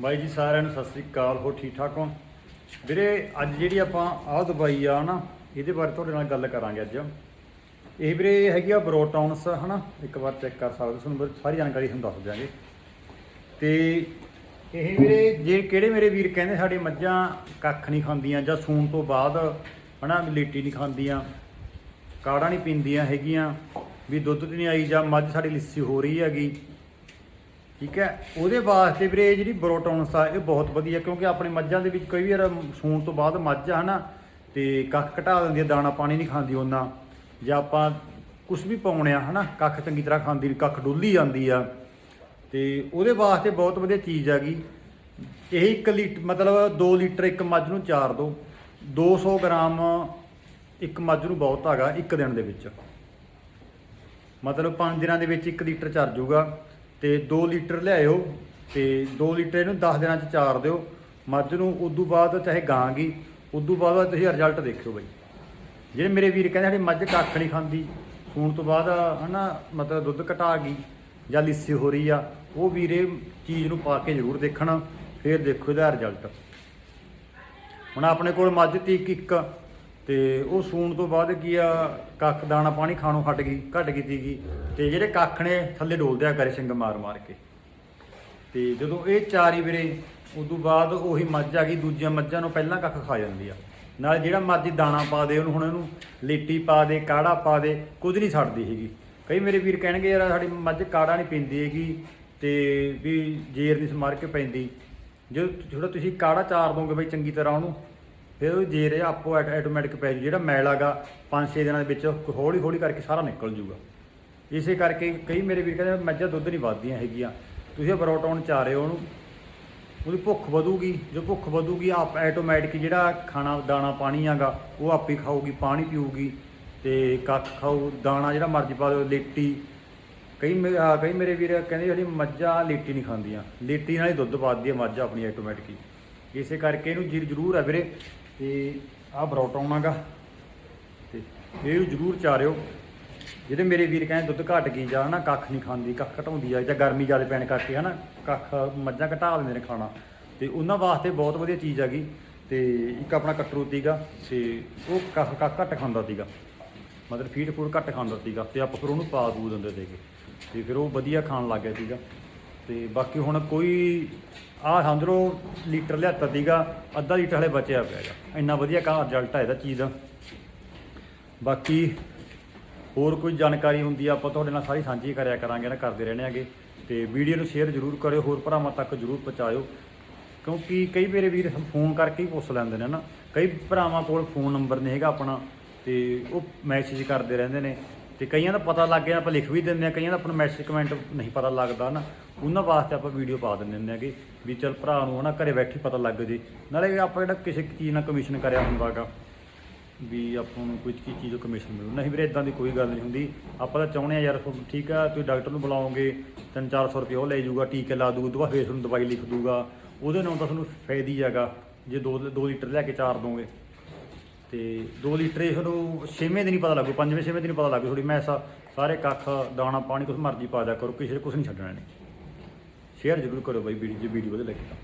ਬਾਈ ਜੀ ਸਾਰਿਆਂ ਨੂੰ ਸਤਿ ਸ੍ਰੀ ਅਕਾਲ ਹੋ ਠੀਕ ਠਾਕ ਹੋ? ਵੀਰੇ, ਅੱਜ ਜਿਹੜੀ ਆਪਾਂ ਆਹ ਦਵਾਈ ਆ ਨਾ, ਇਹਦੇ ਬਾਰੇ ਤੁਹਾਡੇ ਨਾਲ ਗੱਲ ਕਰਾਂਗੇ ਅੱਜ। ਇਹ ਵੀਰੇ ਹੈਗੀ ਆ ਬਰੋਟਾਊਨਸ ਹਨਾ? ਇੱਕ ਵਾਰ ਚੈੱਕ ਕਰ ਸਕਦੇ ਤੁਹਾਨੂੰ ਸਾਰੀ ਜਾਣਕਾਰੀ ਤੁਹਾਨੂੰ ਦੱਸ ਦਿਆਂਗੇ। ਤੇ ਇਹ ਵੀਰੇ, ਜੇ ਕਿਹੜੇ ਮੇਰੇ ਵੀਰ ਕਹਿੰਦੇ ਸਾਡੇ ਮੱਝਾਂ ਕੱਖ ਨਹੀਂ ਖਾਂਦੀਆਂ ਜਾਂ ਸੂਣ ਤੋਂ ਬਾਅਦ, ਹਨਾ, ਲੀਟੀ ਨਹੀਂ ਖਾਂਦੀਆਂ, ਕਾੜਾ ਨਹੀਂ ਪੀਂਦੀਆਂ ਹੈਗੀਆਂ, ਵੀ ਦੁੱਧ ਨਹੀਂ ਆਈ ਜਾਂ ਮੱਝ ਸਾਡੀ ਲਿੱਸੀ ਹੋ ਰਹੀ ਹੈਗੀ ਠੀਕ ਹੈ? ਉਹਦੇ ਵਾਸਤੇ ਵੀਰੇ ਇਹ ਜਿਹੜੀ ਬਰੋਟੋਨਸ ਆ ਇਹ ਬਹੁਤ ਵਧੀਆ, ਕਿਉਂਕਿ ਆਪਣੇ ਮੱਝਾਂ ਦੇ ਵਿੱਚ ਕਈ ਵਾਰ ਸੂਣ ਤੋਂ ਬਾਅਦ ਮੱਝ ਆ ਹਨਾ, ਤੇ ਕੱਖ ਘਟਾ ਦਿੰਦੀ ਆ, ਦਾਣਾ ਪਾਣੀ ਨਹੀਂ ਖਾਂਦੀ ਉਹਨਾਂ, ਜਾਂ ਆਪਾਂ ਕੁਝ ਵੀ ਪਾਉਣੇ ਆ ਹਨਾ, ਕੱਖ ਚੰਗੀ ਤਰ੍ਹਾਂ ਖਾਂਦੀ ਕੱਖ ਡੁੱਲੀ ਜਾਂਦੀ ਆ। ਤੇ ਉਹਦੇ ਵਾਸਤੇ ਬਹੁਤ ਵਧੀਆ ਚੀਜ਼ ਹੈਗੀ। ਇਹ 1 ਲੀਟਰ ਮਤਲਬ 2 ਲੀਟਰ ਇੱਕ ਮੱਝ ਨੂੰ ਚਾਰ ਦੋ 200 ਗ੍ਰਾਮ ਇੱਕ ਮੱਝ ਨੂੰ ਬਹੁਤ ਹੈਗਾ ਇੱਕ ਦਿਨ ਦੇ ਵਿੱਚ। ਮਤਲਬ 5 ਦਿਨਾਂ ਦੇ ਵਿੱਚ 1 ਲੀਟਰ ਚਰ ਜੂਗਾ। ਤੇ 2 ਲੀਟਰ ਲਿਆਇਓ ਤੇ 2 ਲੀਟਰ ਇਹਨੂੰ 10 ਦਿਨਾਂ ਚ ਚਾਰ ਦਿਓ। ਮੱਝ ਨੂੰ ਉਦੋਂ ਬਾਅਦ ਚਾਹੇ ਗਾਂ ਗੀ ਉਦੋਂ ਬਾਅਦ ਤੁਸੀਂ ਰਿਜ਼ਲਟ ਦੇਖਿਓ ਬਾਈ। ਜਿਹੜੇ ਮੇਰੇ ਵੀਰ ਕਹਿੰਦੇ ਸਾਡੀ ਮੱਝ ਕੱਖ ਨਹੀਂ ਖਾਂਦੀ ਸੂਣ ਤੋਂ ਬਾਅਦ ਹਨਾ, ਮਤਲਬ ਦੁੱਧ ਘਟਾ ਗਈ ਜਾਂ ਲਿੱਸੀ ਹੋ ਰਹੀ ਆ, ਉਹ ਵੀਰੇ ਚੀਜ਼ ਨੂੰ ਪਾ ਕੇ ਜ਼ਰੂਰ ਦੇਖਣਾ, ਫਿਰ ਦੇਖੋ ਇਹਦਾ ਰਿਜ਼ਲਟ ਹੁਣ ਆਪਣੇ ਕੋਲ ਮੱਝ ਤੀ ਇੱਕ ਇੱਕ ਤੇ ਉਹ ਸੂਣ ਤੋਂ ਬਾਅਦ ਕੀ ਆ, ਕੱਖ ਦਾਣਾ ਪਾਣੀ ਖਾਣੋਂ ਹਟ ਗਈ, ਘਟ ਗਈ। ਤੀਗੀ ਤੇ ਜਿਹੜੇ ਕੱਖ ਨੇ, ਥੱਲੇ ਡੋਲਦੇ ਆ ਕਰੇ ਸਿੰਗ ਮਾਰ ਮਾਰ ਕੇ। ਤੇ ਜਦੋਂ ਇਹ ਚਾਰੀ ਵੀਰੇ, ਉਦੋਂ ਬਾਅਦ ਉਹੀ ਮੱਝ ਆ ਗਈ, ਦੂਜੀਆਂ ਮੱਝਾਂ ਨੂੰ ਪਹਿਲਾਂ ਕੱਖ ਖਾ ਜਾਂਦੀ ਆ। ਨਾਲ ਜਿਹੜਾ ਮਰਜ਼ੀ ਦਾਣਾ ਪਾ ਦੇ ਉਹਨੂੰ ਹੁਣ ਇਹਨੂੰ, ਲੇਟੀ ਪਾ ਦੇ, ਕਾੜਾ ਪਾ ਦੇ, ਕੁਝ ਨਹੀਂ ਛੱਡਦੀ ਹੈਗੀ। ਕਈ ਮੇਰੇ ਵੀਰ ਕਹਿਣਗੇ, ਯਾਰ ਸਾਡੀ ਮੱਝ ਕਾੜਾ ਨਹੀਂ ਪੀਂਦੀ ਹੈਗੀ ਤੇ ਵੀ ਜੇਰ ਨਹੀਂ ਸਮਾਰ ਕੇ ਪੈਂਦੀ। ਜਦੋਂ ਥੋੜਾ ਤੁਸੀਂ ਕਾੜਾ ਚਾਰ ਦੋਗੇ ਬਈ ਚੰਗੀ ਤਰ੍ਹਾਂ ਉਹਨੂੰ ਫਿਰ ਉਹ ਜੇਰ ਇਹ ਆਪੋ ਆਟੋਮੈਟਿਕ ਪੈ ਜੂ। ਜਿਹੜਾ ਮੈਲ ਆਗਾ 5-6 ਦਿਨਾਂ ਦੇ ਵਿੱਚ ਹੌਲੀ ਹੌਲੀ ਕਰਕੇ ਸਾਰਾ ਨਿਕਲ ਜੂਗਾ। ਇਸੇ ਕਰਕੇ ਕਈ ਮੇਰੇ ਵੀਰ ਕਹਿੰਦੇ ਮੱਝਾਂ ਦੁੱਧ ਨਹੀਂ ਵੱਧਦੀਆਂ ਹੈਗੀਆਂ। ਤੁਸੀਂ ਬਰੋਟਾਉਣ ਹੋ ਉਹਨੂੰ, ਉਹਦੀ ਭੁੱਖ ਵਧੂਗੀ। ਜੋ ਭੁੱਖ ਵਧੂਗੀ, ਆਪ ਆਟੋਮੈਟਿਕ ਜਿਹੜਾ ਖਾਣਾ, ਦਾਣਾ, ਪਾਣੀ ਆਗਾ, ਉਹ ਆਪੇ ਖਾਊਗੀ, ਪਾਣੀ ਪੀਊਗੀ ਤੇ ਕੱਖ ਖਾਊ, ਦਾਣਾ ਜਿਹੜਾ ਮਰਜ਼ੀ ਪਾ ਦਿਓ, ਲੇਟੀ। ਕਈ ਮੇ- ਕਈ ਮੇਰੇ ਵੀਰ ਕਹਿੰਦੇ ਜਿਹੜੀ ਮੱਝਾਂ ਲੇਟੀ ਨਹੀਂ ਖਾਂਦੀਆਂ। ਲੇਟੀ ਨਾਲ ਹੀ ਦੁੱਧ ਪਾਦੀ ਹੈ ਮੱਝ ਆਪਣੀ ਆਟੋਮੈਟਿਕ ਇਸੇ ਕਰਕੇ ਇਹਨੂੰ ਜੀ ਜ਼ਰੂਰ ਹੈ ਵੀਰੇ। ਤੇ ਆਹ ਬਰੋਟਾਉਣ ਆਗਾ ਤੇ ਇਹ ਜ਼ਰੂਰ ਚਾਰਿਓ। ਜਿਹੜੇ ਮੇਰੇ ਵੀਰ ਕਹਿੰਦੇ ਦੁੱਧ ਘਟ ਗਈ ਜਾਂ ਨਾ ਕੱਖ ਨਹੀਂ ਖਾਂਦੀ, ਕੱਖ ਘਟਾਉਂਦੀ ਆ, ਜਾਂ ਗਰਮੀ ਜ਼ਿਆਦਾ ਪੈਣ ਕਰਕੇ ਹਨਾ, ਕੱਖ ਮੱਝਾਂ ਘਟਾ ਦਿੰਦੇ ਨੇ ਖਾਣਾ। ਤੇ ਉਹਨਾਂ ਵਾਸਤੇ ਬਹੁਤ ਵਧੀਆ ਚੀਜ਼ ਹੈਗੀ। ਤੇ ਇੱਕ ਆਪਣਾ ਕਟਰੂ ਤੀਗਾ ਤੇ ਉਹ ਕੱਖ ਕੱਖ ਘੱਟ ਖਾਂਦਾ ਸੀਗਾ ਮਤਲਬ ਫੀਡ ਫੂਡ ਘੱਟ ਖਾਂਦਾ ਸੀਗਾ ਤੇ ਆਪਾਂ ਫਿਰ ਉਹਨੂੰ ਪਾ ਦੂ ਦਿੰਦੇ ਸੀਗੇ। ਤੇ ਫਿਰ ਉਹ ਵਧੀਆ ਖਾਣ ਲੱਗ ਗਿਆ ਸੀਗਾ ਤੇ ਬਾਕੀ ਹੁਣ ਕੋਈ ਆਹ ਸਮਝ ਲਓ, ਲੀਟਰ ਲਿਆਤਾ ਸੀਗਾ, ਅੱਧਾ ਲੀਟਰ ਹਲੇ ਬਚਿਆ ਪਿਆ ਹੈਗਾ। ਇੰਨਾ ਵਧੀਆ ਕਾ ਰਿਜ਼ਲਟ ਆ ਇਹਦਾ ਚੀਜ਼। ਦਾ ਬਾਕੀ ਹੋਰ ਕੋਈ ਜਾਣਕਾਰੀ ਹੁੰਦੀ ਆ, ਆਪਾਂ ਤੁਹਾਡੇ ਨਾਲ ਸਾਰੀ ਸਾਂਝੀ ਕਰਿਆ ਕਰਾਂਗੇ ਨਾ, ਕਰਦੇ ਰਹਿਣੇ ਆਗੇ। ਤੇ ਵੀਡੀਓ ਨੂੰ ਸ਼ੇਅਰ ਜ਼ਰੂਰ ਕਰਿਓ, ਹੋਰ ਭਰਾਵਾਂ ਤੱਕ ਜ਼ਰੂਰ ਪਹੁੰਚਾਇਓ। ਕਿਉਂਕਿ ਕਈ ਮੇਰੇ ਵੀਰ ਫੋਨ ਕਰਕੇ ਹੀ ਪੁੱਛ ਲੈਂਦੇ ਨੇ ਨਾ। ਕਈ ਭਰਾਵਾਂ ਕੋਲ ਫੋਨ ਨੰਬਰ ਨਹੀਂ ਹੈਗਾ ਆਪਣਾ, ਤੇ ਉਹ ਮੈਸੇਜ ਕਰਦੇ ਰਹਿੰਦੇ ਨੇ। ਤੇ ਕਈਆਂ ਦਾ ਪਤਾ ਲੱਗ ਗਿਆ, ਆਪਾਂ ਲਿਖ ਵੀ ਦਿੰਦੇ ਆ ਕਈਆਂ ਦਾ ਆਪਾਂ ਮੈਸੇਜ ਕਮੈਂਟ ਨਹੀਂ ਪਤਾ ਲੱਗਦਾ ਨਾ, ਉਹਨਾਂ ਵਾਸਤੇ ਆਪਾਂ ਵੀਡੀਓ ਪਾ ਦਿੰਦੇ ਹੁੰਦੇ ਆਗੇ ਵੀ ਚਲ ਭਰਾ ਨੂੰ ਹਨਾ ਘਰੇ ਬੈਠੀ ਪਤਾ ਲੱਗ ਜੇ। ਨਾਲੇ ਆਪਾਂ ਜਿਹੜਾ ਕਿਸੇ ਚੀਜ਼ ਨਾਲ ਕਮਿਸ਼ਨ ਕਰਿਆ ਹੁੰਦਾਗਾ ਵੀ ਆਪਾਂ ਨੂੰ ਕੋਈ ਕੀ ਚੀਜ਼ ਤੋਂ ਕਮਿਸ਼ਨ ਮਿਲੂ। ਨਹੀਂ ਵੀਰੇ ਇਦਾਂ ਦੀ ਕੋਈ ਗੱਲ ਨਹੀਂ ਹੁੰਦੀ। ਆਪਾਂ ਤਾਂ ਚਾਹੁੰਦੇ ਆ ਯਾਰ, ਠੀਕ ਆ ਤੁਸੀਂ ਡਾਕਟਰ ਨੂੰ ਬੁਲਾਓਗੇ 3-400 ਰੁਪਏ ਉਹ ਲੈ ਜਾਊਗਾ, ਟੀਕੇ ਲਾ ਦੂਗਾ ਦੁਬਾਰਾ ਫੇਰ ਤੁਹਾਨੂੰ ਦਵਾਈ ਲਿਖ ਦੂਗਾ ਉਹਦੇ ਨਾਲ ਤਾਂ ਤੁਹਾਨੂੰ ਫਾਇਦਾ ਹੀ ਹੈਗਾ, ਜੇ 2 2 ਲੀਟਰ ਲੈ ਕੇ ਚਾਰ ਦੋਗੇ ਤੇ 2 ਲੀਟਰ ਇਹ ਤੁਹਾਨੂੰ ਛੇਵੇਂ ਦਿਨ ਹੀ ਪਤਾ ਲੱਗੂ, ਪੰਜਵੇਂ, ਛੇਵੇਂ ਦਿਨ ਹੀ ਪਤਾ ਲੱਗੂ ਥੋੜੀ ਮੈਸਾ ਸਾਰੇ ਕੱਖ, ਦਾਣਾ, ਪਾਣੀ, ਕੁਛ ਮਰਜ਼ੀ ਪਾ ਦਿਆ ਕਰੋ, ਕਿਸੇ ਨੇ ਕੁਛ ਨਹੀਂ ਛੱਡਣਾ ਨਹੀਂ ਸ਼ੇਅਰ ਜ਼ਰੂਰ ਕਰੋ ਬਾਈ, ਵੀਡੀਓ, ਜੇ ਵੀਡੀਓ ਵਧੀਆ ਲੱਗੇ ਤਾਂ